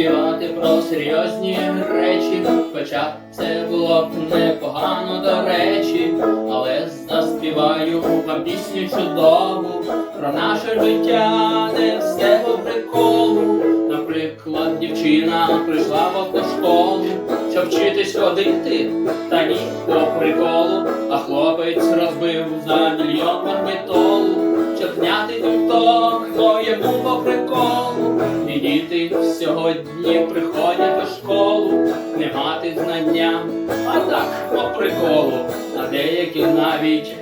Співати про серйозні речі, хоча це було б непогано до речі, але заспіваю вам пісню чудову про наше життя не дівчина прийшла в автошколу, щоб вчитись ходити, та ні по приколу, а хлопець розбив за мільйон магнітолу, щоб зняти тікток, то йому по приколу. І діти сьогодні приходять у школу, не мати знання, а так по приколу. А деякі навіть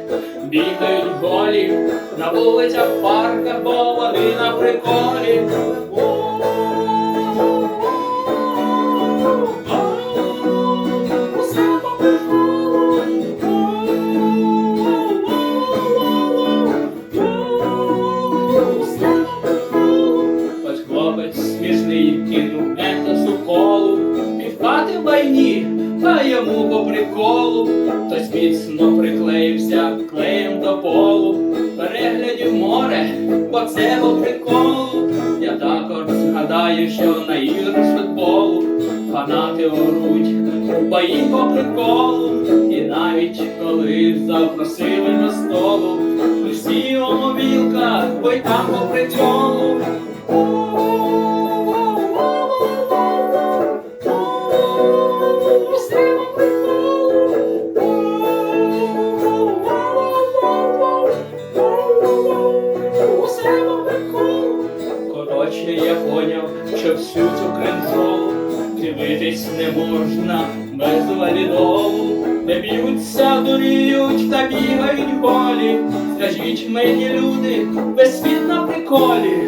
бігають голі на вулицях, парках, бо вони на приколі. В та йому по приколу, хтось міцно приклеївся клеєм до полу, переглядів море, бо це по приколу. Я також згадаю, що на ігри з футболу фанати оруть бої по приколу, і навіть коли запросили до столу, усі у мобілках, бо й там по приколу. Коротше, я поняв, що всю цю кринжову дивитись не можна без валідолу. Не б'ються, дуріють та бігають голі. Скажіть мені, люди, без світ на приколі.